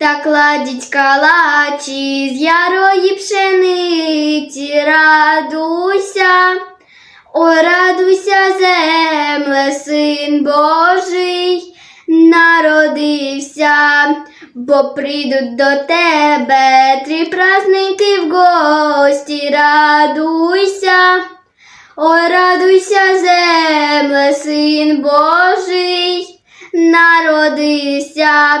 та кладіть калачі з ярої пшениці, радуйся, ой, радуйся, земле, син Божий, народився, бо прийдуть до тебе три праздники в гості, радуйся. Ой, радуйся, земле, син Божий, народився.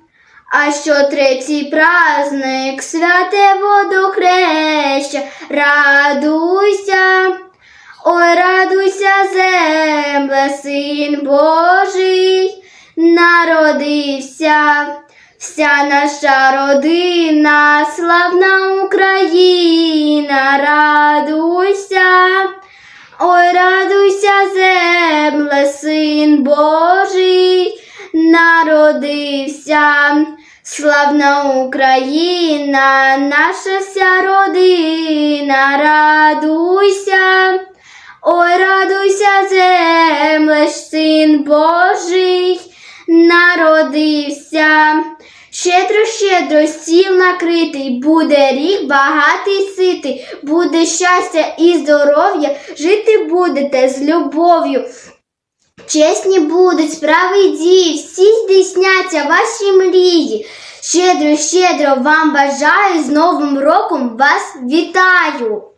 А що третій праздник, святе водохреща, радуйся. Ой, радуйся, земле, син Божий, народився. Вся наша родина, славна Україна, радуйся. Ой, радуйся, земле, син Божий, народився. Славна Україна, наша вся родина, радуйся. Ой, радуйся, земле, син Божий, народився. Щедро, щедро стіл накритий, буде рік багатий ситий, буде щастя і здоров'я, жити будете з любов'ю. Чесні будуть справи дії, здійсняться ваші мрії. Щедро, щедро вам бажаю, з Новим роком вас вітаю!